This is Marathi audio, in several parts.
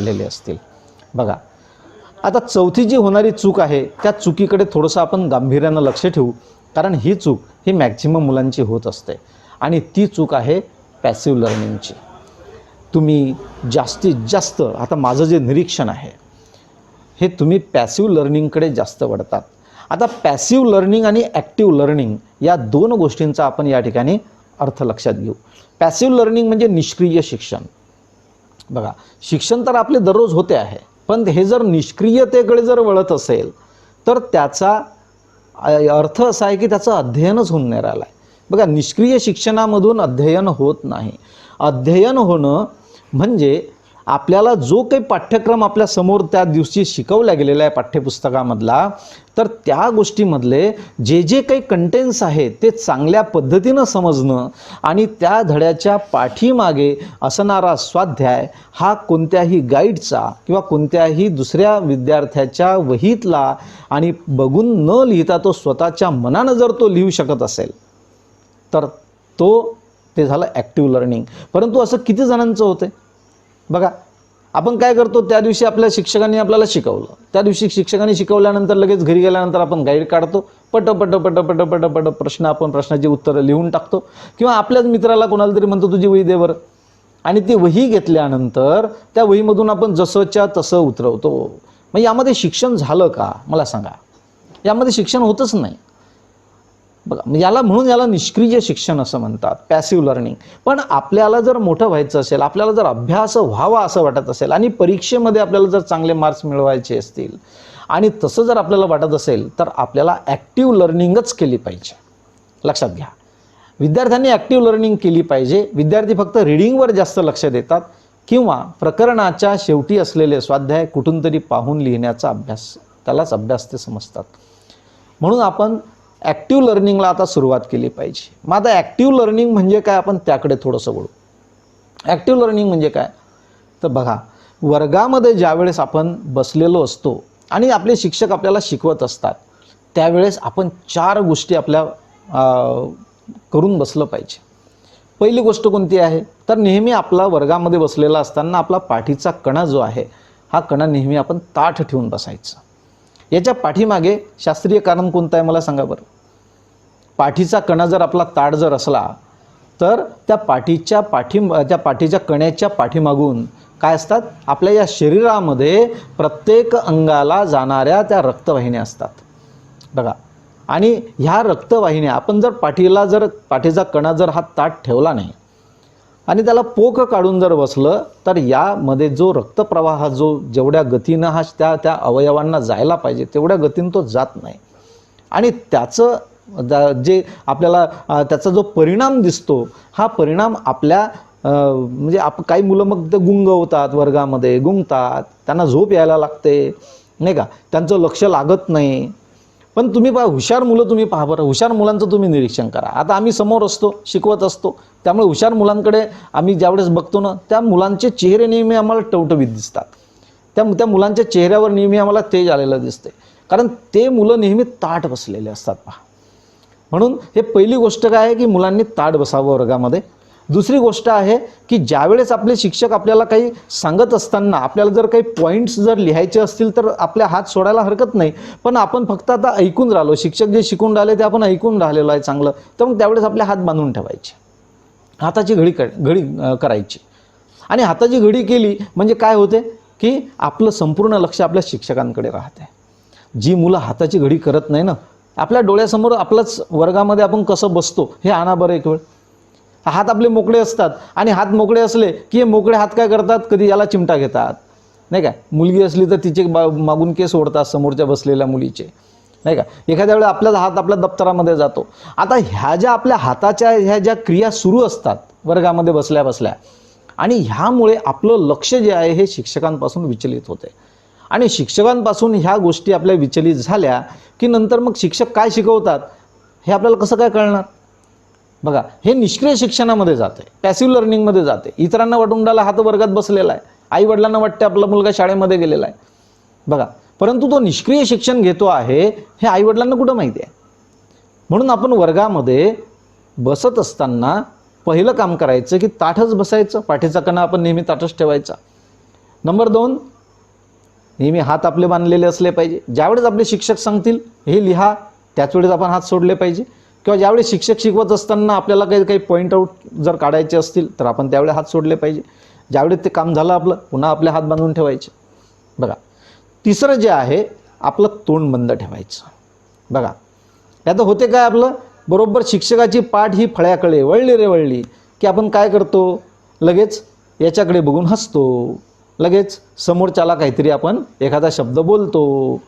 काढलेले असतील. बघा आता चौथी जी होणारी चूक आहे त्या चुकीकडे थोडंसं आपण गांभीर्यानं लक्ष ठेवू कारण ही चूक ही मॅक्झिमम मुलांची होत असते. आणि ती चूक आहे पॅसिव्ह लर्निंगची. तुम्ही जास्तीत जास्त आता माझं जे निरीक्षण आहे हे तुम्ही पॅसिव्ह लर्निंगकडे जास्त वळतात. आता पॅसिव्ह लर्निंग आणि ॲक्टिव्ह लर्निंग या दोन गोष्टींचा आपण या ठिकाणी अर्थ लक्षात घेऊ. पॅसिव्ह लर्निंग म्हणजे निष्क्रिय शिक्षण. बघा शिक्षण तर आपले दररोज होते आहे पण हे जर निष्क्रियतेकडे जर वळत असेल तर त्याचा अर्थ असा आहे की त्याचं अध्ययनच होऊन नाही राहिलं आहे बघा निष्क्रिय शिक्षणामधून अध्ययन होत नाही. अध्ययन होणं म्हणजे आपल्याला जो काही पाठ्यक्रम आपल्यासमोर त्या दिवशी शिकवला गेलेला आहे पाठ्यपुस्तकामधला तर त्या गोष्टीमधले जे जे काही कंटेंट्स आहेत ते चांगल्या पद्धतीनं समजणं आणि त्या धड्याच्या पाठीमागे असणारा स्वाध्याय हा कोणत्याही गाईडचा किंवा कोणत्याही दुसऱ्या विद्यार्थ्याच्या वहीतला आणि बघून न लिहिता तो स्वतःच्या मनानं जर तो लिहू शकत असेल तर तो ते झालं ॲक्टिव्ह लर्निंग परंतु असं किती जणांचं होतं बघा आपण काय करतो त्या दिवशी आपल्या शिक्षकांनी आपल्याला शिकवलं. त्या दिवशी शिक्षकांनी शिकवल्यानंतर लगेच घरी गेल्यानंतर आपण गाईड काढतो. पट पट पट पट पट पट प्रश्न आपण प्रश्नाची उत्तरं लिहून टाकतो. किंवा आपल्याच मित्राला कोणाला तरी म्हणतो तुझी वही देवर आणि ती वही घेतल्यानंतर त्या वहीमधून आपण जसंच्या तसं उतरवतो. मग यामध्ये शिक्षण झालं का? मला सांगा. यामध्ये शिक्षण होतच नाही. बघा म्हणजे याला म्हणून याला निष्क्रिय शिक्षण असं म्हणतात पॅसिव्ह लर्निंग पण आपल्याला जर मोठं व्हायचं असेल आपल्याला जर अभ्यास व्हावा असं वाटत असेल आणि परीक्षेमध्ये आपल्याला जर चांगले मार्क्स मिळवायचे असतील आणि तसं जर आपल्याला वाटत असेल तर आपल्याला ॲक्टिव्ह लर्निंगच केली पाहिजे. लक्षात घ्या. विद्यार्थ्यांनी ॲक्टिव्ह लर्निंग केली पाहिजे. विद्यार्थी फक्त रिडिंगवर जास्त लक्ष देतात किंवा प्रकरणाच्या शेवटी असलेले स्वाध्याय कुठून तरी पाहून लिहिण्याचा अभ्यास त्यालाच अभ्यास ते समजतात. म्हणून आपण ॲक्टिव्ह लर्निंगला आता सुरुवात केली पाहिजे. मग आता ॲक्टिव्ह लर्निंग म्हणजे काय? आपण त्याकडे थोडंसं बोलू ॲक्टिव्ह लर्निंग म्हणजे काय? तर बघा वर्गामध्ये ज्यावेळेस आपण बसलेलो असतो आणि आपले शिक्षक आपल्याला शिकवत असतात त्यावेळेस आपण चार गोष्टी आपल्या करून बसलं पाहिजे. पहिली गोष्ट कोणती आहे? तर नेहमी आपला वर्गामध्ये बसलेला असताना आपला पाठीचा कणा जो आहे हा कणा नेहमी आपण ताठ ठेवून बसायचा. याच्या पाठीमागे शास्त्रीय कारण कोणतं आहे मला सांगा बरं? पाठीचा कणा जर आपला ताड जर असला तर त्या पाठीच्या पाठी त्या पाठीच्या कण्याच्या पाठीमागून काय असतात? आपल्या या शरीरामध्ये प्रत्येक अंगाला जाणाऱ्या त्या रक्तवाहिन्या असतात. बघा. आणि ह्या रक्तवाहिन्या आपण जर पाठीला जर पाठीचा कणा जर हा ताट ठेवला नाही आणि त्याला पोक काढून जर बसलं तर यामध्ये जो रक्तप्रवाह जो जेवढ्या गतीनं हा त्या त्या अवयवांना जायला पाहिजे तेवढ्या गतीनं तो जात नाही. आणि त्याचं जे आपल्याला त्याचा जो परिणाम दिसतो हा परिणाम आपल्या म्हणजे आप काही मुलं मग ते गुंग होतात वर्गामध्ये गुंगतात त्यांना झोप यायला लागते नाही का? त्यांचं लक्ष लागत नाही. पण तुम्ही पहा हुशार मुलं तुम्ही पहा बरं. हुशार मुलांचं तुम्ही निरीक्षण करा. आता आम्ही समोर असतो शिकवत असतो. त्यामुळे हुशार मुलांकडे आम्ही ज्यावेळेस बघतो ना त्या मुलांचे चेहरे नेहमी आम्हाला टवटवीत दिसतात. त्या त्या मुलांच्या चेहऱ्यावर नेहमी आम्हाला तेज आलेलं दिसते कारण ते मुलं नेहमी ताट बसलेले असतात पहा. म्हणून हे पहिली गोष्ट काय आहे की मुलांनी ताट बसावं वर्गामध्ये. दुसरी गोष्ट आहे की ज्यावेळेस आपले शिक्षक आपल्याला काही सांगत असताना आपल्याला जर काही पॉईंट्स जर लिहायचे असतील तर आपल्या हात सोडायला हरकत नाही. पण आपण फक्त आता ऐकून राहिलो. शिक्षक जे शिकून राहिले ते आपण ऐकून राहिलेलो आहे चांगलं. तर मग त्यावेळेस आपले हात बांधून ठेवायचे. हाताची घडी कर घडी करायची. आणि हाताची घडी केली म्हणजे काय होते? की आपलं संपूर्ण लक्ष आपल्या शिक्षकांकडे राहते. जी मुलं हाताची घडी करत नाही ना आपल्या डोळ्यासमोर आपलंच वर्गामध्ये आपण कसं बसतो हे आणा बरं एक वेळ. हात आपले मोकळे असतात आणि हात मोकळे असले की हे मोकळे हात काय करतात? कधी याला चिमटा घेतात. नाही काय मुलगी असली तर तिचे बा मागून केस ओढतात समोरच्या बसलेल्या मुलीचे. नाही का? एखाद्या वेळेला आपला हात आपल्या दप्तरामध्ये जातो. आता ह्या ज्या आपल्या हाताच्या ह्या ज्या क्रिया सुरू असतात वर्गामध्ये बसल्या बसल्या आणि ह्यामुळे आपलं लक्ष जे आहे हे शिक्षकांपासून विचलित होते. आणि शिक्षकांपासून ह्या गोष्टी आपल्या विचलित झाल्या की नंतर मग शिक्षक काय शिकवतात? हे आपल्याला कसं काय कळणार? बघा हे निष्क्रिय शिक्षणामध्ये जाते पॅसिव्ह लर्निंगमध्ये जाते इतरांना वाटून हात वर्गात बसलेला आहे. आई वडिलांना वाटते आपला मुलगा शाळेमध्ये गेलेला आहे. बघा परंतु तो निष्क्रिय शिक्षण घेतो आहे हे आईवडिलांना कुठं माहिती आहे? म्हणून आपण वर्गामध्ये बसत असताना पहिलं काम करायचं की ताठच बसायचं पाठीचा कणा आपण नेहमी ताठच ठेवायचा. नंबर दोन नेहमी हात आपले बांधलेले असले पाहिजे. ज्यावेळेस आपले शिक्षक सांगतील हे लिहा त्याच वेळेस आपण हात सोडले पाहिजे. किंवा ज्यावेळेस शिक्षक शिकवत असताना आपल्याला काही काही पॉईंट आऊट जर काढायचे असतील तर आपण त्यावेळेस हात सोडले पाहिजे. ज्यावेळेस ते काम झालं आपलं पुन्हा आपले हात बांधून ठेवायचे. बघा तिसरं जे आहे आपलं तोंड बंद ठेवायचं. बघा यात होते काय आपलं? बरोबर शिक्षकाची पाठ ही फळ्याकडे वळली रे वळली की आपण काय करतो? लगेच याच्याकडे बघून हसतो. लगेच समोरच्याला काहीतरी आपण एखादा शब्द बोलतो.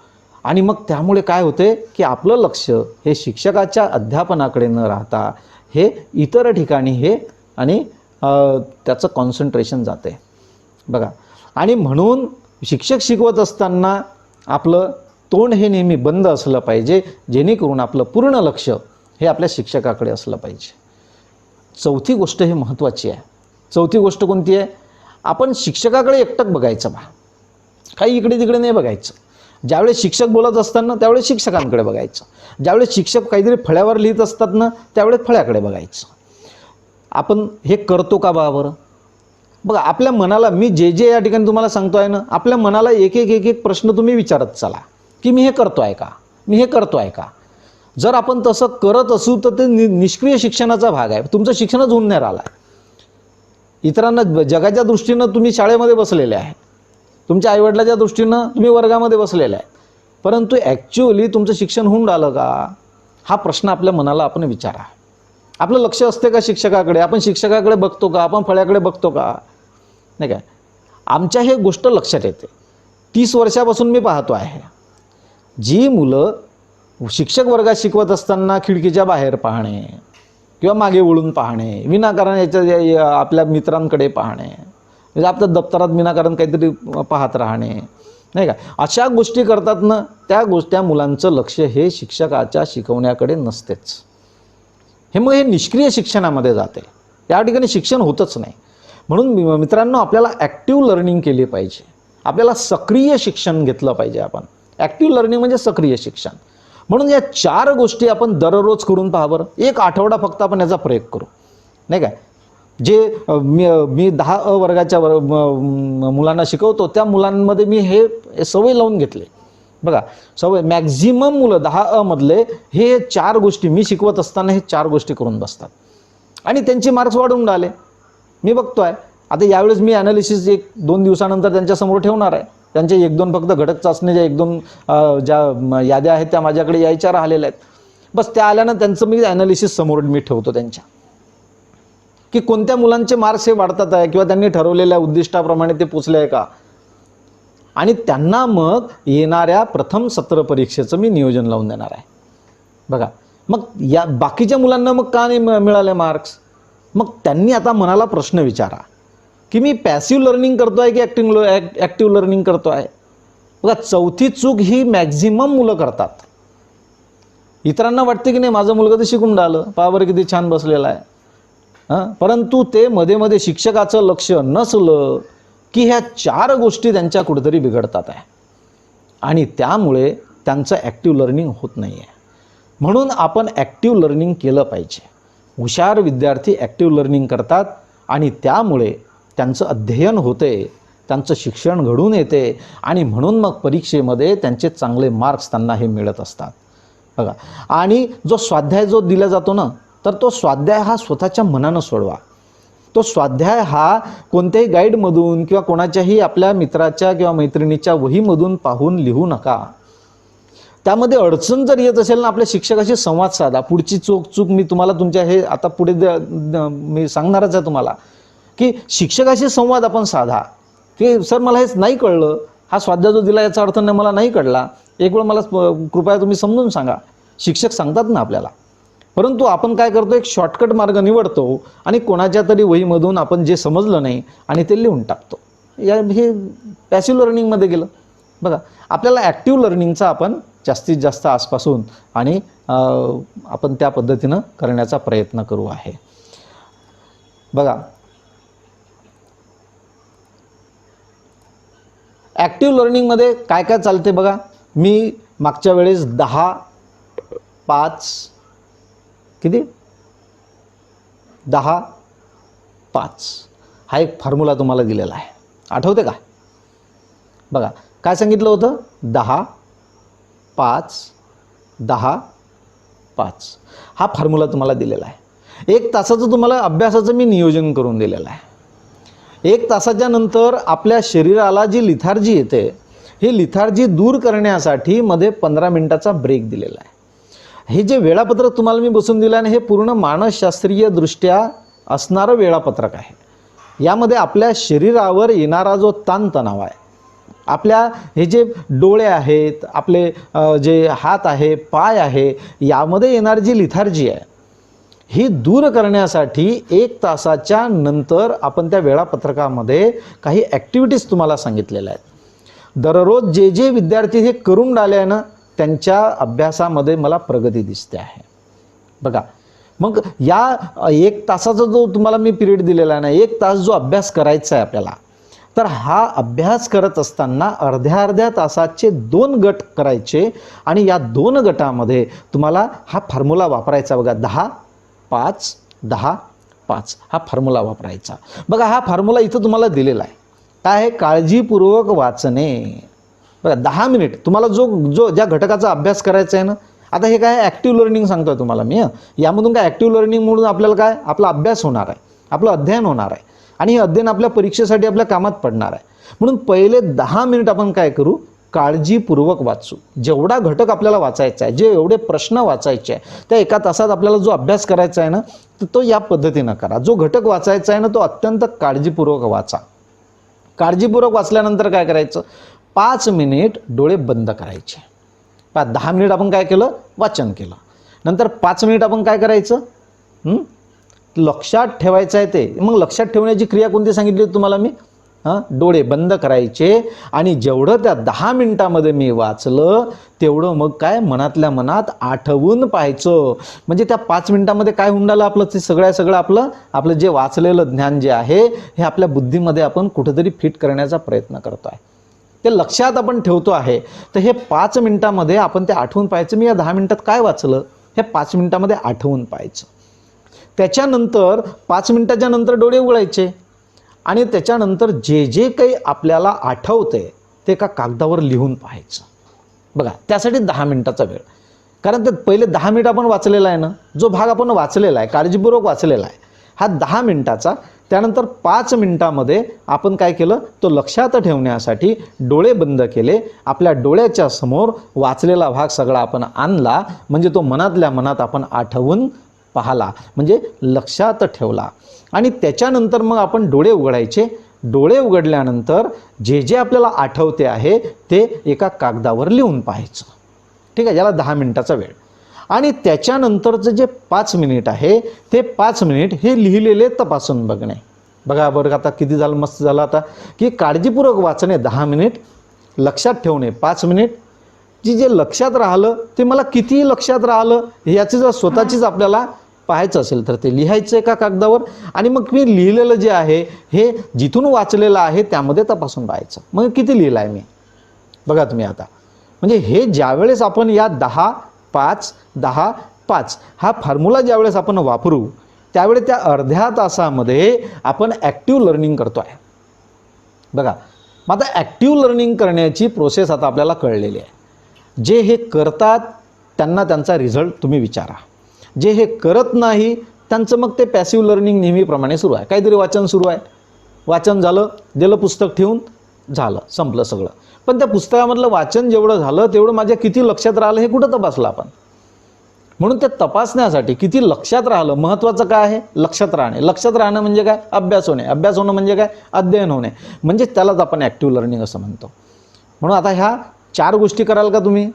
आणि मग त्यामुळे काय होते की आपलं लक्ष हे शिक्षकाच्या अध्यापनाकडे न राहता हे इतर ठिकाणी हे आणि त्याचं कॉन्सन्ट्रेशन जाते बघा. आणि म्हणून शिक्षक शिकवत असताना आपलं तोंड हे नेहमी बंद असलं पाहिजे जेणेकरून आपलं पूर्ण लक्ष हे आपल्या शिक्षकाकडे असलं पाहिजे. चौथी गोष्ट ही महत्त्वाची आहे. चौथी गोष्ट कोणती आहे? आपण शिक्षकाकडे एकटक बघायचं बा. काही इकडे तिकडे नाही बघायचं. ज्यावेळेस शिक्षक बोलत असताना त्यावेळेस शिक्षकांकडे बघायचं. ज्यावेळेस शिक्षक काहीतरी फळ्यावर लिहित असतात ना त्यावेळेस फळ्याकडे बघायचं. आपण हे करतो का बा बरं? बघा आपल्या मनाला मी जे जे या ठिकाणी तुम्हाला सांगतो आहे ना आपल्या मनाला एक एक एक एक प्रश्न तुम्ही विचारत चला. की मी हे करतो आहे का? मी हे करतो आहे का? जर आपण तसं करत असू तर ते नि निष्क्रिय शिक्षणाचा भाग आहे. तुमचं शिक्षणच होऊन नाही राहिलं आहे. इतरांना जगाच्या दृष्टीनं तुम्ही शाळेमध्ये बसलेले आहे. तुमच्या आईवडिलाच्या दृष्टीनं तुम्ही वर्गामध्ये बसलेले आहे. परंतु ॲक्च्युअली तुमचं शिक्षण होऊन राहिलं का? हा प्रश्न आपल्या मनाला आपण विचारा. आपलं लक्ष असते का शिक्षकाकडे? आपण शिक्षकाकडे बघतो का? आपण फळ्याकडे बघतो का? नाही काय आमच्या हे गोष्ट लक्षात येते. तीस वर्षापासून मी पाहतो आहे. जी मुलं शिक्षक वर्गात शिकवत असताना खिडकीच्या बाहेर पाहणे किंवा मागे वळून पाहणे विनाकारण याच्या आपल्या मित्रांकडे पाहणे म्हणजे आपल्या दप्तरात विनाकारण काहीतरी पाहत राहणे. नाही का? अशा गोष्टी करतात ना त्या गोष्टी त्या मुलांचं लक्ष हे शिक्षकाच्या शिकवण्याकडे नसतेच. हे मग हे निष्क्रिय शिक्षणामध्ये जाते. या ठिकाणी शिक्षण होतच नाही. म्हणून मित्रांनो आपल्याला ॲक्टिव्ह लर्निंग केली पाहिजे. आपल्याला सक्रिय शिक्षण घेतलं पाहिजे आपण. ॲक्टिव्ह लर्निंग म्हणजे सक्रिय शिक्षण. म्हणून या चार गोष्टी आपण दररोज करून पहा बरं. एक आठवडा फक्त आपण याचा प्रयोग करू. नाही काय जे मी मी दहा अ वर्गाच्या वर मुलांना शिकवतो त्या मुलांमध्ये मी हे सवय लावून घेतले. बघा सवय मॅक्झिमम मुलं दहा अ मधले हे चार गोष्टी मी शिकवत असताना हे चार गोष्टी करून बसतात. आणि त्यांचे मार्क्स वाढून राहिले. मी बघतो आहे आता यावेळेस मी ॲनालिसिस एक दोन दिवसानंतर त्यांच्यासमोर ठेवणार आहे. त्यांचे एक दोन फक्त घटक चाचणीच्या एक दोन ज्या याद्या आहेत त्या माझ्याकडे यायच्या राहिलेल्या आहेत. बस त्या आल्यानं त्यांचं मी ॲनालिसिस समोर मी ठेवतो त्यांच्या. की कोणत्या मुलांचे मार्क्स हे वाढतात आहे किंवा त्यांनी ठरवलेल्या उद्दिष्टाप्रमाणे ते पोचले आहे का? आणि त्यांना मग येणाऱ्या प्रथम सत्र परीक्षेचं मी नियोजन लावून देणार आहे. बघा मग या बाकीच्या मुलांना मग का नाही मिळाले मार्क्स? मग त्यांनी आता मनाला प्रश्न विचारा की मी पॅसिव्ह लर्निंग करतो आहे की ॲक्टिंग ॲक्टिव्ह लर्निंग करतो आहे बघा चौथी चूक ही मॅक्झिमम मुलं करतात. इतरांना वाटते की नाही माझं मुलगा तर शिकून राहिलं पावर किती छान बसलेला आहे. हां? परंतु ते मध्ये मध्ये शिक्षकाचं लक्ष नसलं की ह्या चार गोष्टी त्यांच्या कुठेतरी बिघडतात आहे. आणि त्यामुळे त्यांचं ॲक्टिव्ह लर्निंग होत नाही आहे म्हणून आपण ॲक्टिव्ह लर्निंग केलं पाहिजे. हुशार विद्यार्थी ॲक्टिव्ह लर्निंग करतात आणि त्यामुळे त्यांचं अध्ययन होते त्यांचं शिक्षण घडून येते आणि म्हणून मग परीक्षेमध्ये त्यांचे चांगले मार्क्स त्यांना हे मिळत असतात. बघा. आणि जो स्वाध्याय जो दिला जातो ना तर तो स्वाध्याय हा स्वतःच्या मनानं सोडवा. तो स्वाध्याय हा कोणत्याही गाईडमधून किंवा कोणाच्याही आपल्या मित्राच्या किंवा मैत्रिणीच्या वहीमधून पाहून लिहू नका. त्यामध्ये अडचण जर येत असेल ना आपल्या शिक्षकाशी संवाद साधा. पुढची चूक चूक मी तुम्हाला तुमच्या हे आता पुढे द- मी सांगणारच आहे तुम्हाला. की शिक्षकाशी संवाद आपण साधा. की सर मला हेच नाही कळलं. हा स्वाध्याय जो दिला याचा अर्थ नाही मला नाही कळला. एक वेळ मला कृपया तुम्ही समजून सांगा. शिक्षक सांगतात ना आपल्याला. परंतु आपण काय करतो एक शॉर्टकट मार्ग निवडतो आणि कोणाच्या तरी वहीमधून आपण जे समजलं नाही आणि ते लिहून टाकतो. या हे पॅसिव्ह लर्निंगमध्ये गेलं. बघा आपल्याला ॲक्टिव्ह लर्निंगचा आपण जास्तीत जास्त आजपासून आणि आपण त्या पद्धतीनं करण्याचा प्रयत्न करू आहे. बघा. ॲक्टिव्ह लर्निंगमध्ये काय काय चालते बघा. मी मागच्या वेळेस दहा पाच किती? दहा पाच. हा एक फॉर्म्युला तुम्हाला दिलेला आहे. आठवते का? बघा काय सांगितलं होतं? दहा पाच दहा पाच. हा फॉर्म्युला तुम्हाला दिलेला आहे. एक तासाचं तुम्हाला अभ्यासाचं मी नियोजन करून दिलेलं आहे. एक तासाच्या नंतर आपल्या शरीराला जी लिथार्जी येते ही लिथार्जी दूर करण्यासाठी मध्ये पंधरा मिनिटाचा ब्रेक दिलेला आहे. हे जे वेळापत्रक तुम्हाला मी बसून दिलं आहे हे पूर्ण मानसशास्त्रीय दृष्ट्या असणारं वेळापत्रक आहे. यामध्ये आपल्या शरीरावर येणारा जो ताणतणाव आहे आपल्या हे जे डोळे आहेत आपले जे हात आहे पाय आहे यामध्ये येणारी जी लिथार्जी आहे ही दूर करण्यासाठी एक तासाच्या नंतर आपण त्या वेळापत्रकामध्ये काही ॲक्टिव्हिटीज तुम्हाला सांगितलेल्या आहेत. दररोज जे जे विद्यार्थी हे करून राहिले ना त्यांच्या अभ्यासामध्ये मला प्रगती दिसते आहे. बघा मग या एक तासाचा जो तुम्हाला मी पिरियड दिलेला आहे ना एक तास जो अभ्यास करायचा आहे आपल्याला तर हा अभ्यास करत असताना अर्ध्या अर्ध्या तासाचे दोन गट करायचे आणि या दोन गटामध्ये तुम्हाला हा फॉर्म्युला वापरायचा. बघा दहा पाच दहा पाच हा फॉर्म्युला वापरायचा. बघा हा फॉर्म्युला इथं तुम्हाला दिलेला आहे. काय आहे? काळजीपूर्वक वाचणे. बघा दहा मिनिट. तुम्हाला जो जो ज्या घटकाचा अभ्यास करायचा आहे ना आता हे काय ॲक्टिव्ह लर्निंग सांगतोय तुम्हाला मी यामधून काय ॲक्टिव्ह लर्निंग म्हणून आपल्याला काय आपला अभ्यास होणार आहे. आपलं अध्ययन होणार आहे. आणि हे अध्ययन आपल्या परीक्षेसाठी आपल्या कामात पडणार आहे. म्हणून पहिले दहा मिनिट आपण काय करू? काळजीपूर्वक वाचू. जेवढा घटक आपल्याला वाचायचा आहे जे एवढे प्रश्न वाचायचे आहे त्या एका तासात आपल्याला जो अभ्यास करायचा आहे ना तर तो या पद्धतीनं करा. जो घटक वाचायचा आहे ना तो अत्यंत काळजीपूर्वक वाचा. काळजीपूर्वक वाचल्यानंतर काय करायचं? पाच मिनिट डोळे बंद करायचे. पा दहा मिनिट आपण काय केलं? वाचन केलं. नंतर पाच मिनिट आपण काय करायचं? लक्षात ठेवायचं आहे ते. मग लक्षात ठेवण्याची क्रिया कोणती सांगितली तुम्हाला मी? हां? डोळे बंद करायचे आणि जेवढं त्या दहा मिनिटामध्ये मी वाचलं तेवढं मग काय मनातल्या मनात आठवून पाहायचं. म्हणजे त्या पाच मिनिटामध्ये काय होऊन राहिलं आपलं? ते सगळ्या सगळं आपलं आपलं जे वाचलेलं ज्ञान जे आहे हे आपल्या बुद्धीमध्ये आपण कुठेतरी फिट करण्याचा प्रयत्न करतो आहे ते लक्षात आपण ठेवतो आहे. तर हे पाच मिनटामध्ये आपण ते आठवून पाहायचं. मी या दहा मिनटात काय वाचलं? हे पाच मिनिटामध्ये आठवून पाहायचं. त्याच्यानंतर पाच मिनिटाच्या नंतर डोळे उघडायचे. आणि त्याच्यानंतर जे जे काही आपल्याला आठवते ते एका कागदावर लिहून पाहायचं. बघा त्यासाठी दहा मिनटाचा वेळ. कारण ते पहिले दहा मिनिट आपण वाचलेला आहे ना? जो भाग आपण वाचलेला आहे काळजीपूर्वक वाचलेला आहे हा दहा मिनटाचा त्यानंतर पाच मिनिटामध्ये आपण काय केलं? तो लक्षात ठेवण्यासाठी डोळे बंद केले. आपल्या डोळ्याच्या समोर वाचलेला भाग सगळा आपण आणला. म्हणजे तो मनातल्या मनात आपण आठवून पाहला. म्हणजे लक्षात ठेवला. आणि त्याच्यानंतर मग आपण डोळे उघडायचे. डोळे उघडल्यानंतर जे जे आपल्याला आठवते आहे ते एका कागदावर लिहून पाहायचं. ठीक आहे? याला दहा मिनटाचा वेळ. आणि त्याच्यानंतरचं जे पाच मिनिट आहे ते पाच मिनिट हे लिहिलेले तपासून बघणे. बघा बरं आता किती झालं मस्त झालं आता. की काळजीपूर्वक वाचणे दहा मिनिट. लक्षात ठेवणे पाच मिनिट. जी जे लक्षात राहिलं ते मला किती लक्षात राहिलं याची जर स्वतःचीच आपल्याला पाहायचं असेल तर ते लिहायचं एका कागदावर. आणि मग मी लिहिलेलं जे आहे हे जिथून वाचलेलं आहे त्यामध्ये तपासून पाहायचं. मग किती लिहिलं आहे मी? बघा तुम्ही आता. म्हणजे हे ज्यावेळेस आपण या दहा पाच दहा पाच. हा फॉर्म्युला ज्यावेळेस आपण वापरू त्यावेळी त्या अर्ध्या तासामध्ये आपण ॲक्टिव्ह लर्निंग करतो आहे बघा मग आता ॲक्टिव्ह लर्निंग करण्याची प्रोसेस आता आपल्याला कळलेली आहे. जे हे करतात त्यांना त्यांचा रिझल्ट तुम्ही विचारा. जे हे करत नाही त्यांचं मग ते पॅसिव्ह लर्निंग नेहमीप्रमाणे सुरू आहे. काहीतरी वाचन सुरू आहे. वाचन झालं दिलं पुस्तक ठेवून झालं संपलं सगळं. पण त्या पुस्तकामधलं वाचन जेवढं झालं तेवढं माझ्या किती लक्षात राहिलं हे कुठं तपासलं आपण? म्हणून ते तपासण्यासाठी किती लक्षात राहिलं महत्त्वाचं काय आहे? लक्षात राहणे. लक्षात राहणं म्हणजे काय? अभ्यास होणे. अभ्यास होणं म्हणजे काय? अध्ययन होणे. म्हणजे त्यालाच आपण ॲक्टिव्ह लर्निंग असं म्हणतो. म्हणून आता ह्या चार गोष्टी कराल का तुम्ही?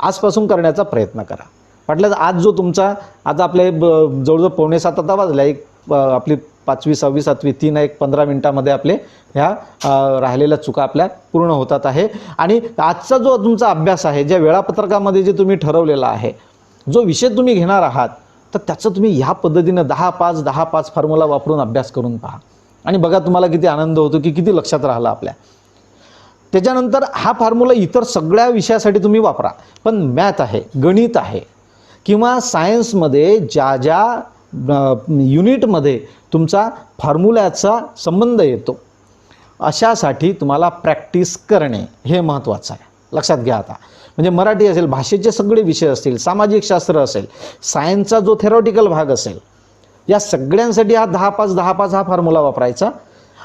आजपासून करण्याचा प्रयत्न करा. म्हटलं आज जो तुमचा आता आपले ब जवळजवळ पावणे सात आता वाजला एक आपली पाचवी सहावी सातवी तीन एक पंधरा मिनटामध्ये आपले ह्या राहिलेल्या चुका आपल्या पूर्ण होतात आहे. आणि आजचा जो तुमचा अभ्यास आहे ज्या वेळापत्रकामध्ये जे तुम्ही ठरवलेला आहे जो विषय तुम्ही घेणार आहात तर त्याचं तुम्ही ह्या पद्धतीनं दहा पाच दहा पाच फॉर्म्युला वापरून अभ्यास करून पहा. आणि बघा तुम्हाला किती आनंद होतो की किती लक्षात राहिलं आपल्या. त्याच्यानंतर हा फॉर्म्युला इतर सगळ्या विषयासाठी तुम्ही वापरा. पण मॅथ आहे गणित आहे किंवा सायन्समध्ये ज्या ज्या युनिटमध्ये तुमचा फॉर्म्युल्याचा संबंध येतो. अशासाठी तुम्हाला प्रॅक्टिस करणे हे महत्त्वाचं आहे. लक्षात घ्या आता. म्हणजे मराठी असेल भाषेचे सगळे विषय असतील सामाजिक शास्त्र असेल सायन्सचा जो थेरॉटिकल भाग असेल या सगळ्यांसाठी हा दहा पाच दहा पाच हा फॉर्म्युला वापरायचा.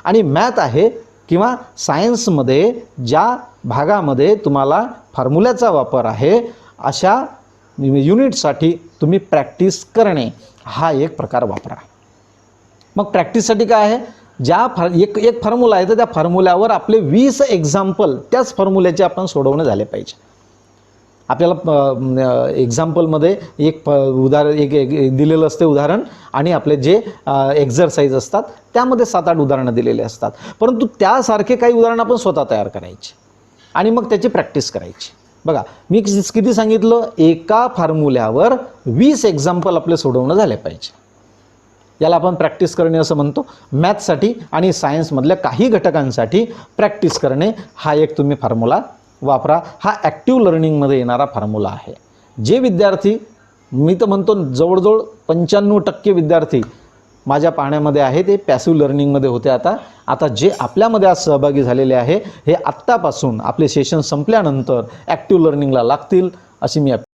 आणि मॅथ आहे किंवा सायन्समध्ये ज्या भागामध्ये तुम्हाला फॉर्म्युल्याचा वापर आहे अशा म्हणजे युनिटसाठी तुम्ही प्रॅक्टिस करणे हा एक प्रकार वापरा. मग प्रॅक्टिससाठी काय आहे? ज्या फॉर एक एक फॉर्म्युला आहे तर त्या फॉर्म्युल्यावर आपले वीस एक्झाम्पल त्याच फॉर्म्युल्याचे आपण सोडवणे झाले पाहिजे. आपल्याला एक्झाम्पलमध्ये एक प उदाहरण एक एक दिलेलं असते उदाहरण आणि आपले जे एक्झरसाईज असतात त्यामध्ये सात आठ उदाहरणं दिलेले असतात. परंतु त्यासारखे काही उदाहरणं आपण स्वतः तयार करायची. आणि मग त्याची प्रॅक्टिस करायची. बघा मी किती सांगितलं? एका फॉर्म्युल्यावर वीस एक्झाम्पल आपले सोडवणं झाले पाहिजे. याला आपण प्रॅक्टिस करणे असं म्हणतो. मॅथ्ससाठी आणि सायन्समधल्या काही घटकांसाठी प्रॅक्टिस करणे हा एक तुम्ही फॉर्म्युला वापरा. हा ॲक्टिव्ह लर्निंगमध्ये येणारा फॉर्म्युला आहे. जे विद्यार्थी मी तर म्हणतो जवळजवळ पंच्याण्णव टक्के विद्यार्थी माझ्या पाहण्यामध्ये आहे ते पॅसिव्ह लर्निंगमध्ये होते आता. आता जे आपल्यामध्ये आज सहभागी झालेले आहे हे आत्तापासून आपले सेशन संपल्यानंतर ॲक्टिव्ह लर्निंगला लागतील अशी मी